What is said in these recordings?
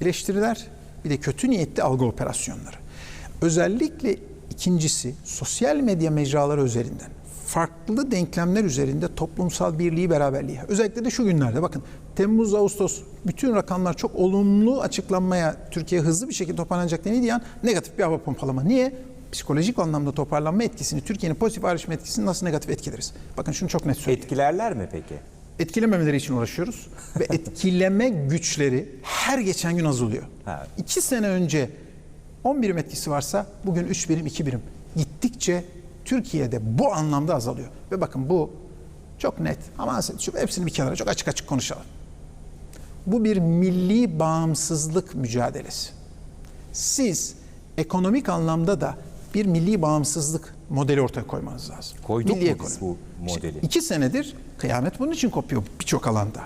eleştiriler bir de kötü niyetli algı operasyonları. Özellikle ikincisi sosyal medya mecraları üzerinden farklı denklemler üzerinde toplumsal birliği, beraberliği. Özellikle de şu günlerde bakın Temmuz, Ağustos bütün rakamlar çok olumlu açıklanmaya Türkiye hızlı bir şekilde toparlanacak denildiği an negatif bir hava pompalama. Niye? Psikolojik anlamda toparlanma etkisini, Türkiye'nin pozitif ayrışma etkisini nasıl negatif etkileriz? Bakın şunu çok net söyleyeyim. Etkilerler mi peki? Etkilememeleri için uğraşıyoruz ve etkileme güçleri her geçen gün azalıyor. Ha. İki sene önce 10 birim etkisi varsa bugün 3 birim, 2 birim. Gittikçe Türkiye'de bu anlamda azalıyor. Ve bakın bu çok net ama şu hepsini bir kenara çok açık açık konuşalım. Bu bir milli bağımsızlık mücadelesi. Siz ekonomik anlamda da bir milli bağımsızlık modeli ortaya koymanız lazım. Koyduk milli mu biz bu modeli? İki senedir kıyamet bunun için kopuyor birçok alanda.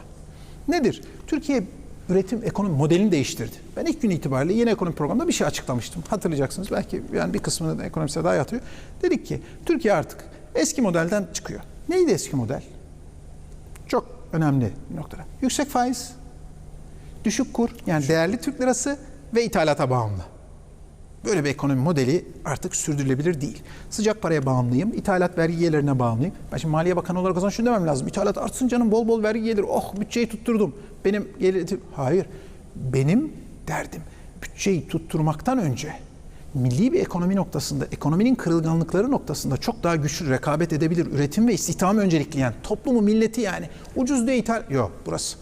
Nedir? Türkiye üretim ekonomi modelini değiştirdi. Ben ilk gün itibariyle yeni ekonomi programında bir şey açıklamıştım. Hatırlayacaksınız. Belki yani bir kısmını da daha iyi hatırlıyor. Dedik ki Türkiye artık eski modelden çıkıyor. Neydi eski model? Çok önemli bir noktada. Yüksek faiz, düşük kur yani değerli Türk lirası ve ithalata bağımlı. Böyle bir ekonomi modeli artık sürdürülebilir değil. Sıcak paraya bağımlıyım, ithalat vergi gelirine bağımlıyım. Ben şimdi Maliye Bakanı olarak o zaman şunu demem lazım. İthalat artsın canım bol bol vergi gelir. Oh bütçeyi tutturdum. Benim gelir... Hayır. Benim derdim bütçeyi tutturmaktan önce milli bir ekonomi noktasında, ekonominin kırılganlıkları noktasında çok daha güçlü rekabet edebilir, üretim ve istihdamı öncelikleyen, toplumu, milleti yani ucuz diye ithal... Yok burası.